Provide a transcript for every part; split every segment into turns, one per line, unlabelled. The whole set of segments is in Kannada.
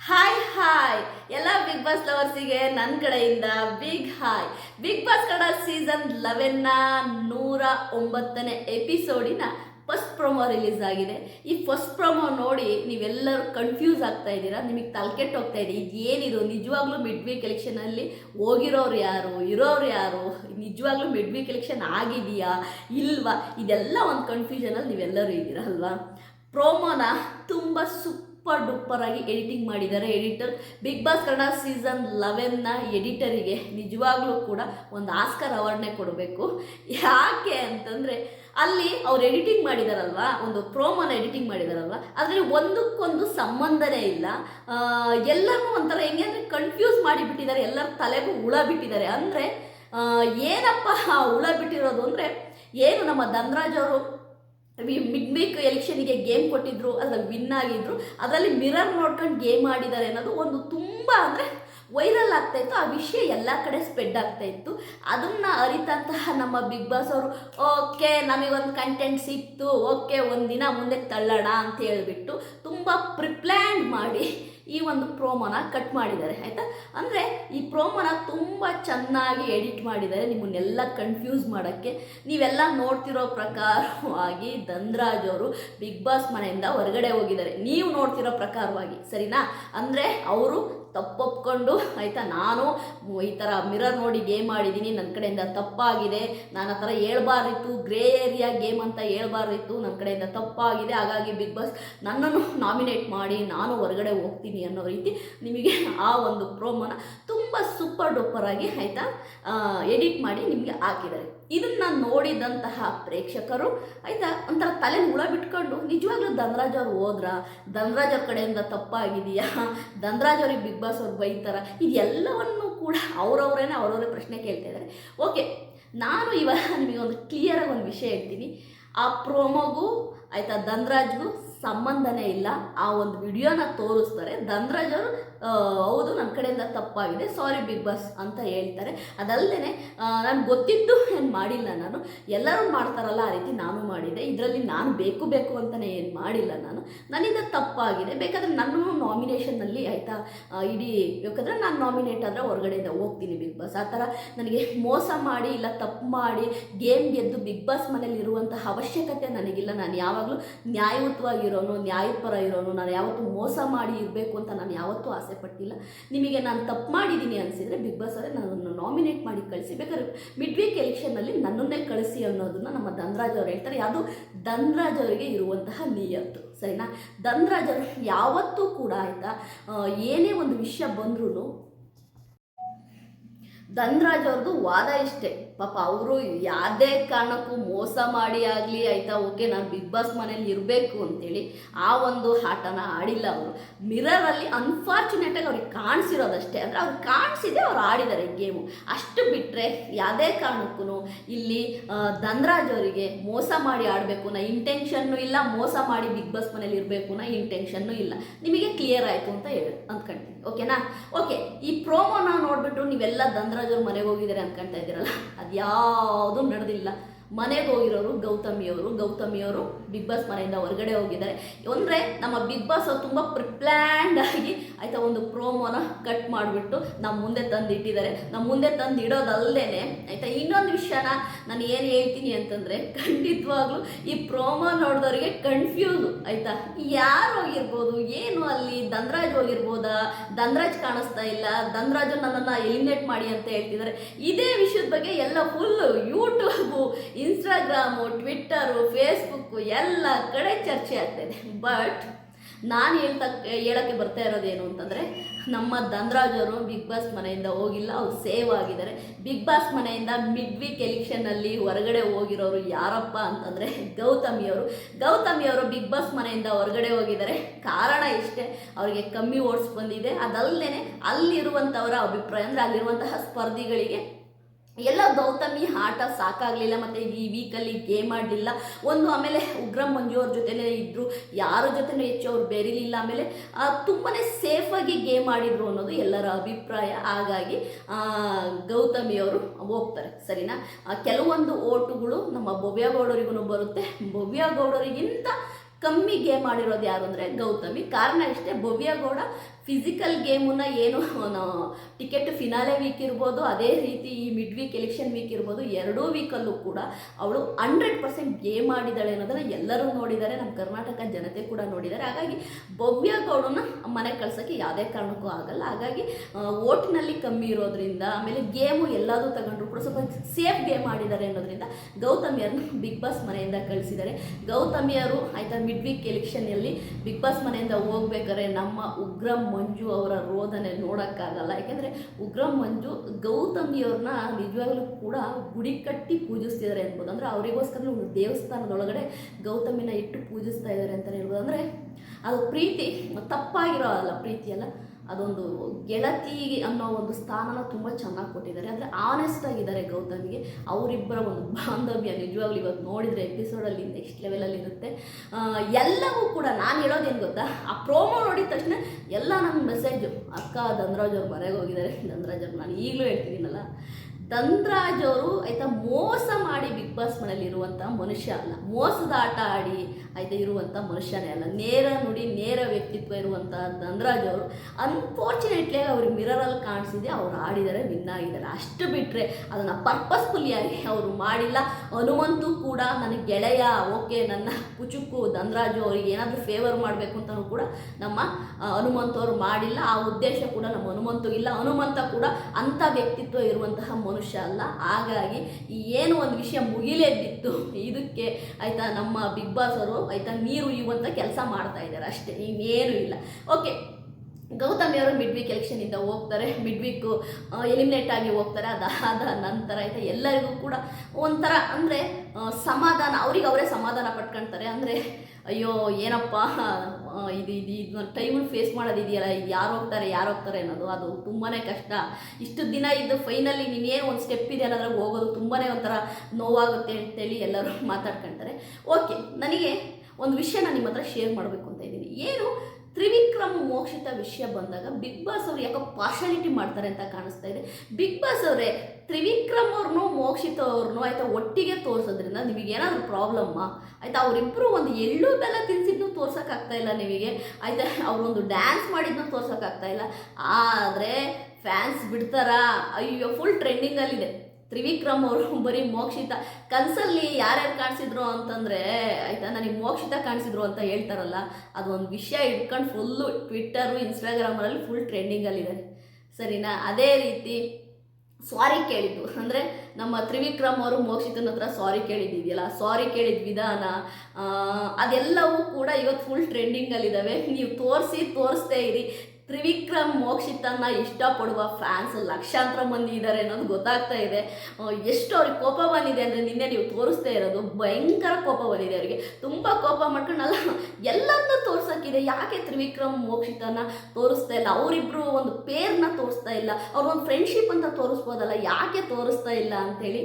ಹಾಯ್ ಹಾಯ್ ಎಲ್ಲ ಬಿಗ್ ಬಾಸ್ ಲವರ್ಸಿಗೆ ನನ್ನ ಕಡೆಯಿಂದ big hi big boss Kannada season ಲೆವೆನ್ನ ನೂರ ಒಂಬತ್ತನೇ ಎಪಿಸೋಡಿನ ಫಸ್ಟ್ ಪ್ರೊಮೋ ರಿಲೀಸ್ ಆಗಿದೆ. ಈ ಫಸ್ಟ್ ಪ್ರೊಮೋ ನೋಡಿ ನೀವೆಲ್ಲರೂ ಕನ್ಫ್ಯೂಸ್ ಆಗ್ತಾ ಇದ್ದೀರಾ, ನಿಮಗೆ ತಲೆಕೆಟ್ಟು ಹೋಗ್ತಾ ಇದೆ. ಇದು ಏನಿದು? ನಿಜವಾಗ್ಲೂ ಮಿಡ್ ವೀಕ್ ಎಲೆಕ್ಷನಲ್ಲಿ ಹೋಗಿರೋರು ಯಾರು? ಇರೋರು ಯಾರು? ನಿಜವಾಗ್ಲೂ ಮಿಡ್ ವೀಕ್ ಎಲೆಕ್ಷನ್ ಆಗಿದೆಯಾ? ಇಲ್ವಾ? ಇದೆಲ್ಲ ಒಂದು ಕನ್ಫ್ಯೂಷನಲ್ಲಿ ನೀವೆಲ್ಲರೂ ಇದ್ದೀರಾ ಅಲ್ವಾ? ಪ್ರೋಮೋನ ತುಂಬ ಸೂಪರ್ ಡೂಪರ್ ಆಗಿ ಎಡಿಟಿಂಗ್ ಮಾಡಿದ್ದಾರೆ. Editor big boss Kannada season ಲೆವೆನ್ನ ಎಡಿಟರಿಗೆ ನಿಜವಾಗ್ಲೂ ಕೂಡ ಒಂದು ಆಸ್ಕರ್ ಅವಾರ್ಡ್ನೇ ಕೊಡಬೇಕು. ಯಾಕೆ ಅಂತಂದರೆ ಅಲ್ಲಿ ಅವ್ರು ಎಡಿಟಿಂಗ್ ಮಾಡಿದಾರಲ್ವ? ಒಂದು ಪ್ರೋಮೋನ ಎಡಿಟಿಂಗ್ ಮಾಡಿದಾರಲ್ವ? ಅದರಲ್ಲಿ ಒಂದಕ್ಕೊಂದು ಸಂಬಂಧನೇ ಇಲ್ಲ. ಎಲ್ಲರೂ ಒಂಥರ ಹೆಂಗೆ ಅಂದರೆ ಕನ್ಫ್ಯೂಸ್ ಮಾಡಿಬಿಟ್ಟಿದ್ದಾರೆ. ಎಲ್ಲರ ತಲೆಗೂ ಹುಳ ಬಿಟ್ಟಿದ್ದಾರೆ. ಅಂದರೆ ಏನಪ್ಪ ಹುಳ ಬಿಟ್ಟಿರೋದು ಅಂದರೆ, ಏನು ನಮ್ಮ ಧನ್ರಾಜ್ ಅವರು ಮಿಡ್ ವೀಕ್ ಎಲೆಕ್ಷನ್ಗೆ ಗೇಮ್ ಕೊಟ್ಟಿದ್ರು ಅದ್ರಲ್ಲಿ ವಿನ್ ಆಗಿದ್ರು, ಅದರಲ್ಲಿ ಮಿರರ್ ನೋಡ್ಕೊಂಡು ಗೇಮ್ ಆಡಿದ್ದಾರೆ ಅನ್ನೋದು ಒಂದು ತುಂಬ ಅಂದರೆ ವೈರಲ್ ಆಗ್ತಾ ಇತ್ತು. ಆ ವಿಷಯ ಎಲ್ಲ ಕಡೆ ಸ್ಪ್ರೆಡ್ ಆಗ್ತಾ ಇತ್ತು. ಅದನ್ನು ಅರಿತಂತಹ ನಮ್ಮ ಬಿಗ್ ಬಾಸ್ ಅವರು ಓಕೆ ನಮಗೊಂದು ಕಂಟೆಂಟ್ ಸಿಕ್ತು. ಓಕೆ ಒಂದಿನ ಮುಂದೆ ತಳ್ಳೋಣ ಅಂತ ಹೇಳಿಬಿಟ್ಟು ತುಂಬ ಪ್ರಿಪ್ಲ್ಯಾಂಡ್ ಮಾಡಿ ಈ ಒಂದು ಪ್ರೋಮೋನ ಕಟ್ ಮಾಡಿದ್ದಾರೆ, ಆಯಿತಾ? ಅಂದರೆ ಈ ಪ್ರೋಮೋನ ತುಂಬ ಚೆನ್ನಾಗಿ ಎಡಿಟ್ ಮಾಡಿದ್ದಾರೆ, ನಿಮ್ಮನ್ನೆಲ್ಲ ಕನ್ಫ್ಯೂಸ್ ಮಾಡೋಕ್ಕೆ. ನೀವೆಲ್ಲ ನೋಡ್ತಿರೋ ಪ್ರಕಾರವಾಗಿ ಧನ್ರಾಜ್ ಅವರು ಬಿಗ್ ಬಾಸ್ ಮನೆಯಿಂದ ಹೊರಗಡೆ ಹೋಗಿದ್ದಾರೆ. ನೀವು ನೋಡ್ತಿರೋ ಪ್ರಕಾರವಾಗಿ, ಸರಿನಾ? ಅಂದರೆ ಅವರು ತಪ್ಪೊಪ್ಕೊಂಡು, ಆಯಿತಾ? ನಾನು ಈ ಥರ ಮಿರರ್ ನೋಡಿ ಗೇಮ್ ಆಡಿದ್ದೀನಿ ನನ್ನ ಕಡೆಯಿಂದ ತಪ್ಪಾಗಿದೆ. ನಾನು ಆ ಥರ ಹೇಳ್ಬಾರ್ದಿತ್ತು, ಗ್ರೇ ಏರಿಯಾ ಗೇಮ್ ಅಂತ ಹೇಳ್ಬಾರ್ದಿತ್ತು ನನ್ನ ಕಡೆಯಿಂದ ತಪ್ಪಾಗಿದೆ. ಹಾಗಾಗಿ ಬಿಗ್ ಬಾಸ್ ನನ್ನನ್ನು ನಾಮಿನೇಟ್ ಮಾಡಿ, ನಾನು ಹೊರಗಡೆ ಹೋಗ್ತೀನಿ ಅನ್ನೋ ರೀತಿ ನಿಮಗೆ ಆ ಒಂದು ಪ್ರೋಮೋನ ತುಂಬ ಸೂಪರ್ ಡೂಪರ್ ಆಗಿ, ಆಯಿತಾ ಎಡಿಟ್ ಮಾಡಿ ನಿಮಗೆ ಹಾಕಿದ್ದಾರೆ. ಇದನ್ನು ನೋಡಿದಂತಹ ಪ್ರೇಕ್ಷಕರು, ಆಯಿತಾ? ಒಂಥರ ತಲೆ ಹುಳ ಬಿಟ್ಕೊಂಡು, ನಿಜವಾಗ್ಲೂ ಧನರಾಜ್ ಅವ್ರು ಹೋದ್ರ? ಧನರಾಜ್ ಅವ್ರ ಕಡೆಯಿಂದ ತಪ್ಪಾಗಿದೆಯಾ? ಧನರಾಜ್ ಅವ್ರಿಗೆ ಬಿಗ್ ಬಾಸ್ ಅವ್ರು ಬೈತಾರ? ಇದೆಲ್ಲವನ್ನು ಕೂಡ ಅವ್ರವ್ರೇನೆ ಅವರವರೇ ಪ್ರಶ್ನೆ ಕೇಳ್ತಾ ಇದ್ದಾರೆ ಓಕೆ, ನಾನು ಇವಾಗ ನಿಮಗೆ ಒಂದು ಕ್ಲಿಯರಾಗಿ ಒಂದು ವಿಷಯ ಹೇಳ್ತೀನಿ. ಆ ಪ್ರೋಮೋಗೂ, ಆಯಿತಾ, ಧನರಾಜ್ಗೂ ಸಂಬಂಧನೇ ಇಲ್ಲ. ಆ ಒಂದು ವಿಡಿಯೋನ ತೋರಿಸ್ತಾರೆ. ಧನರಾಜ್ ಅವರು ಹೌದು ನನ್ನ ಕಡೆಯಿಂದ ತಪ್ಪಾಗಿದೆ ಸಾರಿ ಬಿಗ್ ಬಾಸ್ ಅಂತ ಹೇಳ್ತಾರೆ. ಅದಲ್ಲದೆ ನಾನು ಗೊತ್ತಿದ್ದು ಏನು ಮಾಡಿಲ್ಲ ನಾನು. ಎಲ್ಲರೂ ಮಾಡ್ತಾರಲ್ಲ, ಆ ರೀತಿ ನಾನು ಮಾಡಿದೆ. ಇದರಲ್ಲಿ ನಾನು ಬೇಕು ಬೇಕು ಅಂತಲೇ ಏನು ಮಾಡಿಲ್ಲ ನಾನು. ನನ್ನಿಂದ ತಪ್ಪಾಗಿದೆ. ಬೇಕಾದರೆ ನನ್ನನ್ನು ನಾಮಿನೇಷನ್ನಲ್ಲಿ ಆಯಿತಾ? ಇಡೀ ಯಾಕಂದರೆ ನಾನು ನಾಮಿನೇಟ್ ಆದರೆ ಹೊರಗಡೆಯಿಂದ ಹೋಗ್ತೀನಿ ಬಿಗ್ ಬಾಸ್ ಆ ಥರ ನನಗೆ ಮೋಸ ಮಾಡಿ, ಇಲ್ಲ ತಪ್ಪು ಮಾಡಿ, ಗೇಮ್ ಗೆದ್ದು ಬಿಗ್ ಬಾಸ್ ಮನೇಲಿ ಅವಶ್ಯಕತೆ ನನಗಿಲ್ಲ. ನಾನು ಯಾವಾಗಲೂ ನ್ಯಾಯಯುತವಾಗಿರೋನು, ನ್ಯಾಯಪರ ಇರೋನು. ನಾನು ಯಾವತ್ತೂ ಮೋಸ ಮಾಡಿ ಇರಬೇಕು ಅಂತ ನಾನು ಯಾವತ್ತೂ ಆಸೆ ಪಟ್ಟಿಲ್ಲ. ನಿಮಗೆ ನಾನು ತಪ್ಪು ಮಾಡಿದ್ದೀನಿ ಅನಿಸಿದರೆ ಬಿಗ್ ಬಾಸ್ ಅವರೇ ನನ್ನನ್ನು ನಾಮಿನೇಟ್ ಮಾಡಿ ಕಳಿಸಿ. ಬೇಕಾದ್ರೆ ಮಿಡ್ ವೀಕ್ ಎಲೆಕ್ಷನ್ನಲ್ಲಿ ನನ್ನನ್ನೇ ಕಳಿಸಿ ಅನ್ನೋದನ್ನು ನಮ್ಮ ಧನ್ರಾಜ್ ಅವರು ಹೇಳ್ತಾರೆ. ಅದು ಧನ್ರಾಜ್ ಅವರಿಗೆ ಇರುವಂತಹ ನಿಯತ್ತು. ಸರಿನಾ? ಧನ್ರಾಜ್ ಅವರು, ಯಾವತ್ತೂ ಕೂಡ ಆಯಿತಾ? ಏನೇ ಒಂದು ವಿಷಯ ಬಂದ್ರೂ ಧನ್ರಾಜ್ ಅವ್ರದ್ದು ವಾದ ಇಷ್ಟೇ. ಪಾಪ ಅವರು ಯಾವುದೇ ಕಾರಣಕ್ಕೂ ಮೋಸ ಮಾಡಿ ಆಗಲಿ ಆಯಿತಾ, ಓಕೆ, ನಾನು ಬಿಗ್ ಬಾಸ್ ಮನೇಲಿ ಇರಬೇಕು ಅಂತೇಳಿ ಆ ಒಂದು ಆಟನ ಆಡಿಲ್ಲ ಅವರು. ಮಿರರಲ್ಲಿ ಅನ್ಫಾರ್ಚುನೇಟಾಗಿ ಅವ್ರಿಗೆ ಕಾಣಿಸಿರೋದಷ್ಟೇ. ಅಂದರೆ ಅವ್ರು ಕಾಣಿಸಿದೆ ಅವ್ರು ಆಡಿದ್ದಾರೆ ಗೇಮು ಅಷ್ಟು ಬಿಟ್ಟರೆ ಯಾವುದೇ ಕಾರಣಕ್ಕೂ ಇಲ್ಲಿ ಧನ್ರಾಜ್ ಅವರಿಗೆ ಮೋಸ ಮಾಡಿ ಆಡಬೇಕು ನಾ ಇಂಟೆನ್ಷನ್ನು ಇಲ್ಲ, ಮೋಸ ಮಾಡಿ ಬಿಗ್ ಬಾಸ್ ಮನೇಲಿ ಇರಬೇಕು ನಾ ಇಂಟೆನ್ಷನ್ನು ಇಲ್ಲ. ನಿಮಗೆ ಕ್ಲಿಯರ್ ಆಯಿತು ಅಂತ ಹೇಳಿ ಅಂದ್ಕೊಂತೀನಿ. ಓಕೆನಾ ಓಕೆ ಈ ಪ್ರೋಮೋನ ನೋಡಿಬಿಟ್ಟು ನೀವೆಲ್ಲ ಧನ್ರಾಜ್ ಅವ್ರ ಮನೆಗೆ ಹೋಗಿದ್ದಾರೆ ಅನ್ಕೊಂತ ಇದ್ದೀರಲ್ಲ ಅದ್ಯಾವುದೂ ನಡೆದಿಲ್ಲ. ಮನೆಗೆ ಹೋಗಿರೋರು ಗೌತಮಿಯವರು. ಗೌತಮಿಯವರು ಬಿಗ್ ಬಾಸ್ ಮನೆಯಿಂದ ಹೊರಗಡೆ ಹೋಗಿದ್ದಾರೆ. ಅಂದರೆ ನಮ್ಮ ಬಿಗ್ ಬಾಸ್ ಅವ್ರು ತುಂಬ ಪ್ರಿಪ್ಲ್ಯಾಂಡ್ ಆಗಿ ಆಯಿತಾ ಒಂದು ಪ್ರೋಮೋನ ಕಟ್ ಮಾಡಿಬಿಟ್ಟು ನಮ್ಮ ಮುಂದೆ ತಂದು ಇಟ್ಟಿದ್ದಾರೆ ನಮ್ಮ ಮುಂದೆ ತಂದು ಇಡೋದಲ್ಲದೆ ಆಯಿತಾ ಇನ್ನೊಂದು ವಿಷಯನ ನಾನು ಏನು ಹೇಳ್ತೀನಿ ಅಂತಂದರೆ ಖಂಡಿತವಾಗ್ಲೂ ಈ ಪ್ರೋಮೋ ನೋಡಿದವರಿಗೆ ಕನ್ಫ್ಯೂಸ್ ಆಯಿತಾ? ಯಾರು ಹೋಗಿರ್ಬೋದು? ಏನು ಅಲ್ಲಿ ಧನ್ರಾಜ್ ಹೋಗಿರ್ಬೋದಾ? ಧನ್ರಾಜ್ ಕಾಣಿಸ್ತಾ ಇಲ್ಲ. ಧನ್ರಾಜು ನನ್ನನ್ನು ಎಲಿಮಿನೇಟ್ ಮಾಡಿ ಅಂತ ಹೇಳ್ತಿದ್ದಾರೆ. ಇದೇ ವಿಷಯದ ಬಗ್ಗೆ ಎಲ್ಲ full YouTube Instagram Twitter Facebook ಎಲ್ಲ ಕಡೆ ಚರ್ಚೆ ಆಗ್ತಾಯಿದೆ ಬಟ್ ನಾನು ಹೇಳ್ತಾ, ಹೇಳೋಕ್ಕೆ ಬರ್ತಾ ಇರೋದೇನು ಅಂತಂದರೆ, ನಮ್ಮ ಧನ್ರಾಜ್ ಅವರು ಬಿಗ್ ಬಾಸ್ ಮನೆಯಿಂದ ಹೋಗಿಲ್ಲ, ಅವ್ರು ಸೇವ್ ಆಗಿದ್ದಾರೆ. ಬಿಗ್ ಬಾಸ್ ಮನೆಯಿಂದ ಮಿಡ್ ವೀಕ್ ಎಲೆಕ್ಷನ್ನಲ್ಲಿ ಹೊರಗಡೆ ಹೋಗಿರೋರು ಯಾರಪ್ಪ ಅಂತಂದರೆ ಗೌತಮಿಯವರು ಗೌತಮಿಯವರು ಬಿಗ್ ಬಾಸ್ ಮನೆಯಿಂದ ಹೊರಗಡೆ ಹೋಗಿದ್ದಾರೆ. ಕಾರಣ ಇಷ್ಟೇ, ಅವರಿಗೆ ಕಮ್ಮಿ ಓಟ್ಸ್ ಬಂದಿದೆ. ಅದಲ್ಲದೆ ಅಲ್ಲಿರುವಂಥವರ ಅಭಿಪ್ರಾಯ, ಅಂದರೆ ಅಲ್ಲಿರುವಂತಹ ಸ್ಪರ್ಧಿಗಳಿಗೆ ಎಲ್ಲ ಗೌತಮಿ ಆಟ ಸಾಕಾಗಲಿಲ್ಲ, ಮತ್ತು ಈ ವೀಕಲ್ಲಿ ಗೇಮ್ ಆಡಲಿಲ್ಲ. ಒಂದು ಆಮೇಲೆ ಉಗ್ರಂ ಮಂಜು ಅವ್ರ ಜೊತೆಲೇ ಇದ್ದರು ಯಾರ ಜೊತೆನೂ ಹೆಚ್ಚು ಅವ್ರು ಬೆರಿಲಿಲ್ಲ. ಆಮೇಲೆ ತುಂಬಾ ಸೇಫಾಗಿ ಗೇಮ್ ಆಡಿದರು ಅನ್ನೋದು ಎಲ್ಲರ ಅಭಿಪ್ರಾಯ. ಹಾಗಾಗಿ ಗೌತಮಿ ಅವರು ಹೋಗ್ತಾರೆ, ಸರಿನಾ? ಕೆಲವೊಂದು ಓಟುಗಳು ನಮ್ಮ ಭವ್ಯಗೌಡರಿಗೂ ಬರುತ್ತೆ. ಭವ್ಯಗೌಡರಿಗಿಂತ ಕಮ್ಮಿ ಗೇಮ್ ಆಡಿರೋದು ಯಾರು ಅಂದರೆ ಗೌತಮಿ. ಕಾರಣ ಇಷ್ಟೇ ಭವ್ಯಗೌಡ ಫಿಸಿಕಲ್ ಗೇಮನ್ನು ಏನು ಟಿಕೆಟ್ ಫಿನಾಲೆ ವೀಕ್ ಇರ್ಬೋದು, ಅದೇ ರೀತಿ ಈ ಮಿಡ್ ವೀಕ್ ಎಲೆಕ್ಷನ್ ವೀಕ್ ಇರ್ಬೋದು, ಎರಡೂ ವೀಕಲ್ಲೂ ಕೂಡ ಅವಳು ಹಂಡ್ರೆಡ್ ಪರ್ಸೆಂಟ್ ಗೇಮ್ ಆಡಿದ್ದಾಳೆ ಅನ್ನೋದನ್ನು ಎಲ್ಲರೂ ನೋಡಿದ್ದಾರೆ ನಮ್ಮ ಕರ್ನಾಟಕ ಜನತೆ ಕೂಡ ನೋಡಿದ್ದಾರೆ. ಹಾಗಾಗಿ ಭವ್ಯ ಗೌಡನ ಮನೆ ಕಳ್ಸೋಕ್ಕೆ ಯಾವುದೇ ಕಾರಣಕ್ಕೂ ಆಗಲ್ಲ. ಹಾಗಾಗಿ ಓಟ್ನಲ್ಲಿ ಕಮ್ಮಿ ಇರೋದ್ರಿಂದ, ಆಮೇಲೆ ಗೇಮು ಎಲ್ಲದೂ ತಗೊಂಡ್ರು ಕೂಡ ಸ್ವಲ್ಪ ಸೇಫ್ ಗೇಮ್ ಆಡಿದ್ದಾರೆ ಅನ್ನೋದ್ರಿಂದ ಗೌತಮಿಯರನ್ನ ಬಿಗ್ ಬಾಸ್ ಮನೆಯಿಂದ ಕಳಿಸಿದ್ದಾರೆ. ಗೌತಮಿಯರು ಆಯಿತಾ ಮಿಡ್ ವೀಕ್ ಎಲೆಕ್ಷನಲ್ಲಿ ಬಿಗ್ ಬಾಸ್ ಮನೆಯಿಂದ ಹೋಗ್ಬೇಕಾದ್ರೆ ನಮ್ಮ ಉಗ್ರಂ ಮಂಜು ಅವರ ರೋದನೆ ನೋಡೋಕ್ಕಾಗಲ್ಲ. ಯಾಕೆಂದರೆ ಉಗ್ರ ಮಂಜು ಗೌತಮಿಯವ್ರನ್ನ ನಿಜವಾಗ್ಲೂ ಕೂಡ ಗುಡಿ ಕಟ್ಟಿ ಪೂಜಿಸ್ತಿದ್ದಾರೆ ಅನ್ಬೋದು. ಅಂದರೆ ಅವರಿಗೋಸ್ಕರ ಒಂದು ದೇವಸ್ಥಾನದೊಳಗಡೆ ಗೌತಮಿನ ಇಟ್ಟು ಪೂಜಿಸ್ತಾ ಇದ್ದಾರೆ ಅಂತಲೇ ಹೇಳ್ಬೋದು. ಅಂದರೆ ಅದು ಪ್ರೀತಿ, ತಪ್ಪಾಗಿರೋ ಅಲ್ಲ ಪ್ರೀತಿ ಅಲ್ಲ ಅದೊಂದು ಗೆಳತಿ ಅನ್ನೋ ಒಂದು ಸ್ಥಾನನ ತುಂಬ ಚೆನ್ನಾಗಿ ಕೊಟ್ಟಿದ್ದಾರೆ. ಅಂದರೆ ಆನೆಸ್ಟ್ ಆಗಿದ್ದಾರೆ ಗೌತಮಿಗೆ. ಅವರಿಬ್ಬರ ಒಂದು ಬಾಂಧವ್ಯ ನಿಜವಾಗ್ಲೂ ಇವತ್ತು ನೋಡಿದರೆ ಎಪಿಸೋಡಲ್ಲಿ ನೆಕ್ಸ್ಟ್ ಲೆವೆಲಲ್ಲಿ ಇರುತ್ತೆ. ಎಲ್ಲವೂ ಕೂಡ ನಾನು ಹೇಳೋದೇನು ಗೊತ್ತಾ? ಆ ಪ್ರೋಮೋ ನೋಡಿದ ತಕ್ಷಣ ಎಲ್ಲ ನನ್ನ ಮೆಸೇಜು ಅಕ್ಕ ಧನ್ರಾಜ್ ಅವ್ರು ಮನೆಗೆ ಹೋಗಿದ್ದಾರೆ. ಧನ್ರಾಜ್ ಅವ್ರು ನಾನು ಈಗಲೂ ಹೇಳ್ತಿದ್ದೀನಲ್ಲ. ಧನ್ರಾಜ್ ಅವರು ಆಯ್ತಾ ಮೋಸ ಮಾಡಿ ಬಿಗ್ ಬಾಸ್ ಮನೆಯಲ್ಲಿರುವಂಥ ಮನುಷ್ಯ ಅಲ್ಲ. ಮೋಸದ ಆಟ ಆಡಿ ಆಯ್ತಾ ಇರುವಂಥ ಮನುಷ್ಯನೇ ಅಲ್ಲ. ನೇರ ನುಡಿ, ನೇರ ವ್ಯಕ್ತಿತ್ವ ಇರುವಂಥ ಧನ್ರಾಜ್ ಅವರು ಅನ್ಫಾರ್ಚುನೇಟ್ಲಿ ಅವ್ರು ಮಿರರಲ್ಲಿ ಕಾಣಿಸಿದೆ ಅವ್ರು ಆಡಿದರೆ ವಿನ್ ಆಗಿದ್ದಾರೆ. ಅಷ್ಟು ಬಿಟ್ಟರೆ ಅದನ್ನು ಪರ್ಪಸ್ಫುಲ್ಲಿಯಾಗಿ ಅವರು ಮಾಡಿಲ್ಲ. ಹನುಮಂತು ಕೂಡ ನನ್ನ ಗೆಳೆಯ, ಓಕೆ, ನನ್ನ ಕುಚುಕು ಧನ್ರಾಜು ಅವರಿಗೆ ಏನಾದರೂ ಫೇವರ್ ಮಾಡಬೇಕು ಅಂತಲೂ ಕೂಡ ನಮ್ಮ ಹನುಮಂತವ್ರು ಮಾಡಿಲ್ಲ. ಆ ಉದ್ದೇಶ ಕೂಡ ನಮ್ಮ ಹನುಮಂತು ಇಲ್ಲ. ಹನುಮಂತ ಕೂಡ ಅಂಥ ವ್ಯಕ್ತಿತ್ವ ಇರುವಂತಹ ಮನುಷ್ಯ ಅಲ್ಲ. ಹಾಗಾಗಿ ಏನು ಒಂದು ವಿಷಯ ಮುಗಿಲೇದಿತ್ತು ಇದಕ್ಕೆ ಆಯಿತಾ ನಮ್ಮ ಬಿಗ್ ಬಾಸ್ ಅವರು ಆಯಿತಾ ನೀರು ಇವಂತ ಕೆಲಸ ಮಾಡ್ತಾ ಇದ್ದಾರೆ ಅಷ್ಟೇ, ಇನ್ನೇನು ಇಲ್ಲ. ಓಕೆ ಗೌತಮಿ ಅವರು ಮಿಡ್ ವೀಕ್ ಎಲೆಕ್ಷನಿಂದ ಹೋಗ್ತಾರೆ. ಮಿಡ್ ವೀಕು ಎಲಿಮಿನೇಟ್ ಆಗಿ ಹೋಗ್ತಾರೆ. ಅದಾದ ನಂತರ ಆಯಿತಾ ಎಲ್ಲರಿಗೂ ಕೂಡ ಒಂಥರ ಅಂದರೆ ಸಮಾಧಾನ, ಅವ್ರಿಗೆ ಅವರೇ ಸಮಾಧಾನ ಪಟ್ಕೊಳ್ತಾರೆ ಅಂದರೆ ಅಯ್ಯೋ, ಏನಪ್ಪ? ಇದು ಇದು ಇದು ಟೈಮನ್ನು ಫೇಸ್ ಮಾಡೋದಿದೆಯಲ್ಲ ಯಾರು ಹೋಗ್ತಾರೆ ಯಾರು ಹೋಗ್ತಾರೆ ಅನ್ನೋದು, ಅದು ತುಂಬಾ ಕಷ್ಟ. ಇಷ್ಟು ದಿನ ಇದು ಫೈನಲಿ ನೀನೇನು ಒಂದು ಸ್ಟೆಪ್ ಇದೆ ಅನ್ನೋದ್ರಾಗ ಹೋಗೋದು ತುಂಬಾ ಒಂಥರ ನೋವಾಗುತ್ತೆ ಅಂತೇಳಿ ಎಲ್ಲರೂ ಮಾತಾಡ್ಕೊಳ್ತಾರೆ ಓಕೆ ನನಗೆ ಒಂದು ವಿಷಯ ನಾನು ನಿಮ್ಮ ಹತ್ರ ಶೇರ್ ಮಾಡಬೇಕು ಅಂತ ಇದ್ದೀನಿ. ಏನು ತ್ರಿವಿಕ್ರಮ್ ಮೋಕ್ಷಿತ ವಿಷಯ ಬಂದಾಗ ಬಿಗ್ ಬಾಸ್ ಅವ್ರು ಯಾಕೋ ಪಾರ್ಶಾಲಿಟಿ ಮಾಡ್ತಾರೆ ಅಂತ ಕಾಣಿಸ್ತಾ ಇದೆ. ಬಿಗ್ ಬಾಸ್ ಅವರೇ ತ್ರಿವಿಕ್ರಮ್ ಅವ್ರನ್ನೂ ಮೋಕ್ಷಿತ ಅವ್ರನ್ನೂ ಆಯ್ತಾ ಒಟ್ಟಿಗೆ ತೋರಿಸೋದ್ರಿಂದ ನಿಮಗೆ ಏನಾದರೂ ಪ್ರಾಬ್ಲಮ್ಮಾ ಆಯ್ತಾ ಅವರಿಬ್ಬರು ಒಂದು ಎಳ್ಳು ಬೆಲ್ಲ ತಿನ್ಸಿದ್ನು ತೋರ್ಸೋಕ್ಕಾಗ್ತಾ ಇಲ್ಲ ನಿಮಗೆ. ಆಯ್ತಾ ಅವರೊಂದು ಡ್ಯಾನ್ಸ್ ಮಾಡಿದ್ನು ತೋರ್ಸೋಕ್ಕಾಗ್ತಾ ಇಲ್ಲ. ಆದರೆ ಫ್ಯಾನ್ಸ್ ಬಿಡ್ತಾರಾ? ಅಯ್ಯೋ ಫುಲ್ ಟ್ರೆಂಡಿಂಗಲ್ಲಿದೆ ತ್ರಿವಿಕ್ರಮ್ ಅವರು ಬರೀ ಮೋಕ್ಷಿತ. ಕನಸಲ್ಲಿ ಯಾರ್ಯಾರು ಕಾಣಿಸಿದ್ರು ಅಂತಂದರೆ, ಆಯಿತಾ, ನನಗೆ ಮೋಕ್ಷಿತ ಕಾಣಿಸಿದ್ರು ಅಂತ ಹೇಳ್ತಾರಲ್ಲ, ಅದೊಂದು ವಿಷಯ ಇಟ್ಕೊಂಡು ಫುಲ್ಲು ಟ್ವಿಟ್ಟರು ಇನ್ಸ್ಟಾಗ್ರಾಮಲ್ಲಿ ಫುಲ್ ಟ್ರೆಂಡಿಂಗಲ್ಲಿದ್ದಾರೆ ಸರಿನಾ? ಅದೇ ರೀತಿ ಸಾರಿ ಕೇಳಿದ್ದು. ಅಂದರೆ ನಮ್ಮ ತ್ರಿವಿಕ್ರಮ್ ಅವರು ಮೋಕ್ಷಿತನ ಹತ್ರ ಸಾರಿ ಕೇಳಿದ್ದಿದೆಯಲ್ಲ ಸಾರಿ ಕೇಳಿದ ವಿಧಾನ ಅದೆಲ್ಲವೂ ಕೂಡ ಇವತ್ತು ಫುಲ್ ಟ್ರೆಂಡಿಂಗಲ್ಲಿದ್ದಾವೆ ನೀವು ತೋರಿಸಿ ತೋರಿಸ್ತೇ ಇರಿ. ತ್ರಿವಿಕ್ರಮ್ ಮೋಕ್ಷಿತನ್ನ ಇಷ್ಟಪಡುವ ಫ್ಯಾನ್ಸ್ ಲಕ್ಷಾಂತರ ಮಂದಿ ಇದ್ದಾರೆ ಅನ್ನೋದು ಗೊತ್ತಾಗ್ತಾ ಇದೆ. ಎಷ್ಟು ಅವ್ರಿಗೆ ಕೋಪ ಬಂದಿದೆ ಅಂದರೆ ನಿನ್ನೆ ನೀವು ತೋರಿಸ್ತಾ ಇರೋದು ಭಯಂಕರ ಕೋಪ ಬಂದಿದೆ ಅವರಿಗೆ. ತುಂಬ ಕೋಪ ಮಾಡ್ಕೊಂಡಲ್ಲ, ಎಲ್ಲರನ್ನೂ ತೋರ್ಸೋಕ್ಕಿದೆ. ಯಾಕೆ ತ್ರಿವಿಕ್ರಮ್ ಮೋಕ್ಷಿತನ ತೋರಿಸ್ತಾ ಇಲ್ಲ? ಅವರಿಬ್ಬರು ಒಂದು ಪೇರ್ನ ತೋರಿಸ್ತಾ ಇಲ್ಲ. ಅವ್ರ ಒಂದು ಫ್ರೆಂಡ್ಶಿಪ್ ಅಂತ ತೋರಿಸ್ಬೋದಲ್ಲ, ಯಾಕೆ ತೋರಿಸ್ತಾ ಇಲ್ಲ ಅಂಥೇಳಿ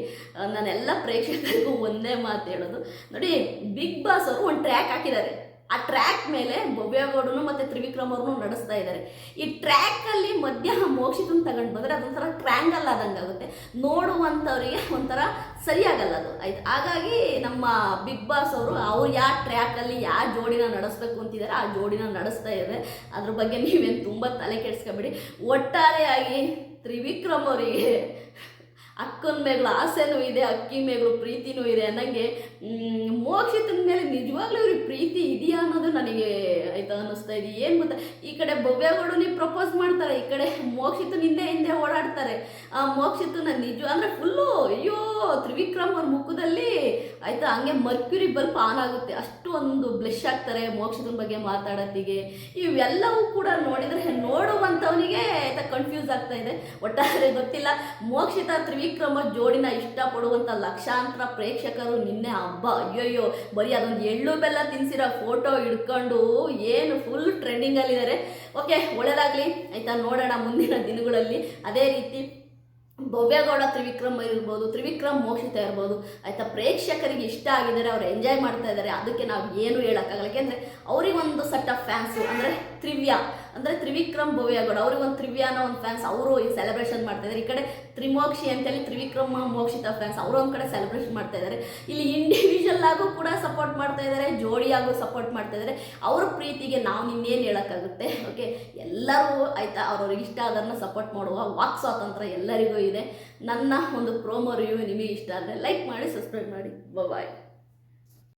ನಾನೆಲ್ಲ ಪ್ರೇಕ್ಷಕರಿಗೂ ಒಂದೇ ಮಾತು ಹೇಳೋದು. ನೋಡಿ, ಬಿಗ್ ಬಾಸ್ ಅವರು ಒಂದು ಟ್ರ್ಯಾಕ್ ಹಾಕಿದ್ದಾರೆ. ಆ ಟ್ರ್ಯಾಕ್ ಮೇಲೆ ಭವ್ಯಗೌಡನು ಮತ್ತು ತ್ರಿವಿಕ್ರಮ್ ಅವ್ರನ್ನು ನಡೆಸ್ತಾ ಇದ್ದಾರೆ. ಈ ಟ್ರ್ಯಾಕಲ್ಲಿ ಮಧ್ಯ ಮೋಕ್ಷಿತನ ತಗೊಂಡು ಬಂದರೆ ಅದೊಂಥರ ಟ್ರ್ಯಾಂಗಲ್ ಆದಂಗೆ ಆಗುತ್ತೆ. ನೋಡುವಂಥವ್ರಿಗೆ ಒಂಥರ ಸರಿಯಾಗಲ್ಲ ಅದು. ಆಯ್ತು, ಹಾಗಾಗಿ ನಮ್ಮ ಬಿಗ್ ಬಾಸ್ ಅವರು ಅವ್ರು ಯಾವ ಟ್ರ್ಯಾಕಲ್ಲಿ ಯಾವ ಜೋಡಿನ ನಡೆಸ್ಬೇಕು ಅಂತಿದ್ದಾರೆ ಆ ಜೋಡಿನ ನಡೆಸ್ತಾ ಇದ್ದಾರೆ. ಅದ್ರ ಬಗ್ಗೆ ನೀವೇನು ತುಂಬ ತಲೆ ಕೆಡಿಸ್ಕೊಬೇಡಿ. ಒಟ್ಟಾರೆಯಾಗಿ ತ್ರಿವಿಕ್ರಮ್ ಅವರಿಗೆ ಅಕ್ಕನ ಮೇಗ್ಲು ಆಸೆನೂ ಇದೆ, ಅಕ್ಕಿ ಮೇಲೂ ಪ್ರೀತಿನೂ ಇದೆ ಅನ್ನಂಗೆ ಮೋಕ್ಷಿತನ ಮೇಲೆ ನಿಜವಾಗ್ಲೂ ಇವ್ರಿಗೆ ಪ್ರೀತಿ ಇದೆಯಾ ಅನ್ನೋದು ನನಗೆ ಆಯ್ತಾ ಅನ್ನಿಸ್ತಾ ಇದೆ. ಏನು ಗೊತ್ತಾ? ಈ ಕಡೆ ಬೊಬ್ಬೆಗಳು ಪ್ರಪೋಸ್ ಮಾಡ್ತಾರೆ, ಈ ಕಡೆ ಮೋಕ್ಷಿತನ ಹಿಂದೆ ಹಿಂದೆ ಓಡಾಡ್ತಾರೆ. ಆ ಮೋಕ್ಷಿತನ ನಿಜ ಅಂದರೆ ಫುಲ್ಲು ಅಯ್ಯೋ, ತ್ರಿವಿಕ್ರಮ್ ಅವ್ರ ಮುಖದಲ್ಲಿ ಆಯ್ತಾ ಹಂಗೆ ಮರ್ಕ್ಯೂರಿ ಬಲ್ಪ್ ಆನ್ ಆಗುತ್ತೆ. ಅಷ್ಟು ಒಂದು ಬ್ಲೆಶ್ ಆಗ್ತಾರೆ ಮೋಕ್ಷಿತನ ಬಗ್ಗೆ ಮಾತಾಡೋತ್ತಿಗೆ. ಇವೆಲ್ಲವೂ ಕೂಡ ನೋಡಿದರೆ ನೋಡುವಂಥವನಿಗೆ ಆಯ್ತಾ ಕನ್ಫ್ಯೂಸ್ ಆಗ್ತಾ ಇದೆ. ಒಟ್ಟಾರೆ ಗೊತ್ತಿಲ್ಲ, ಮೋಕ್ಷಿತ ತ್ರಿವಿಕ್ರಮ ಜೋಡಿನ ಇಷ್ಟಪಡುವಂಥ ಲಕ್ಷಾಂತರ ಪ್ರೇಕ್ಷಕರು ನಿನ್ನೆ ಹಬ್ಬ. ಅಯ್ಯೋಯ್ಯೋ ಬರೀ ಅದೊಂದು ಎಳ್ಳು ಬೆಲ್ಲ ತಿನ್ಸಿರೋ ಫೋಟೋ ಹಿಡ್ಕೊಂಡು ಏನು ಫುಲ್ ಟ್ರೆಂಡಿಂಗಲ್ಲಿದ್ದಾರೆ ಓಕೆ ಒಳ್ಳೇದಾಗಲಿ. ಆಯ್ತಾ, ನೋಡೋಣ ಮುಂದಿನ ದಿನಗಳಲ್ಲಿ. ಅದೇ ರೀತಿ, ಭವ್ಯಗೌಡ ತ್ರಿವಿಕ್ರಮ್ ಇರ್ಬೋದು, ತ್ರಿವಿಕ್ರಮ್ ಮೋಕ್ಷಿತ ಇರ್ಬೋದು. ಆಯ್ತಾ, ಪ್ರೇಕ್ಷಕರಿಗೆ ಇಷ್ಟ ಆಗಿದ್ದಾರೆ, ಅವ್ರು ಎಂಜಾಯ್ ಮಾಡ್ತಾ ಇದ್ದಾರೆ. ಅದಕ್ಕೆ ನಾವು ಏನು ಹೇಳೋಕ್ಕಾಗಲ್ಲ. ಯಾಕೆಂದರೆ ಅವರಿಗೊಂದು ಸೆಟ್ ಆಫ್ ಫ್ಯಾನ್ಸು ಅಂದರೆ ತ್ರಿವ್ಯಾ. ಅಂದರೆ ತ್ರಿವಿಕ್ರಮ್ ಭವ್ಯಗೌಡ, ಅವ್ರಿಗೆ ಒಂದು ತ್ರಿವ್ಯಾನೋ ಅನ್ನೋ ಒಂದು ಫ್ಯಾನ್ಸ್ ಅವರು ಈ ಸೆಲೆಬ್ರೇಷನ್ ಮಾಡ್ತಾ ಇದ್ದಾರೆ ಈ ಕಡೆ ತ್ರಿಮೋಕ್ಷಿ ಅಂತೇಳಿ ತ್ರಿವಿಕ್ರಮ ಮೋಕ್ಷಿತ ಫ್ಯಾನ್ಸ್ ಅವರು ಒಂದು ಕಡೆ ಸೆಲೆಬ್ರೇಷನ್ ಮಾಡ್ತಾ ಇದ್ದಾರೆ ಇಲ್ಲಿ ಇಂಡಿವಿಜುವಲ್ ಆಗು ಕೂಡ ಸಪೋರ್ಟ್ ಮಾಡ್ತಾ ಇದ್ದಾರೆ ಜೋಡಿಯಾಗೂ ಸಪೋರ್ಟ್ ಮಾಡ್ತಾ ಇದ್ದಾರೆ ಅವ್ರ ಪ್ರೀತಿಗೆ ನಾವು ಇನ್ನೇನು ಹೇಳೋಕ್ಕಾಗುತ್ತೆ? ಓಕೆ ಎಲ್ಲರೂ ಆಯಿತಾ ಅವ್ರವ್ರಿಗೆ ಇಷ್ಟ ಅದನ್ನು ಸಪೋರ್ಟ್ ಮಾಡುವ ವಾಕ್ ಸ್ವಾತಂತ್ರ್ಯ ಎಲ್ಲರಿಗೂ ಇದೆ. ನನ್ನ ಒಂದು ಪ್ರೋಮೋ ರಿವ್ಯೂ ನಿಮಗೆ ಇಷ್ಟ ಆದರೆ ಲೈಕ್ ಮಾಡಿ ಸಬ್ಸ್ಕ್ರೈಬ್ ಮಾಡಿ. ಬಾಯ್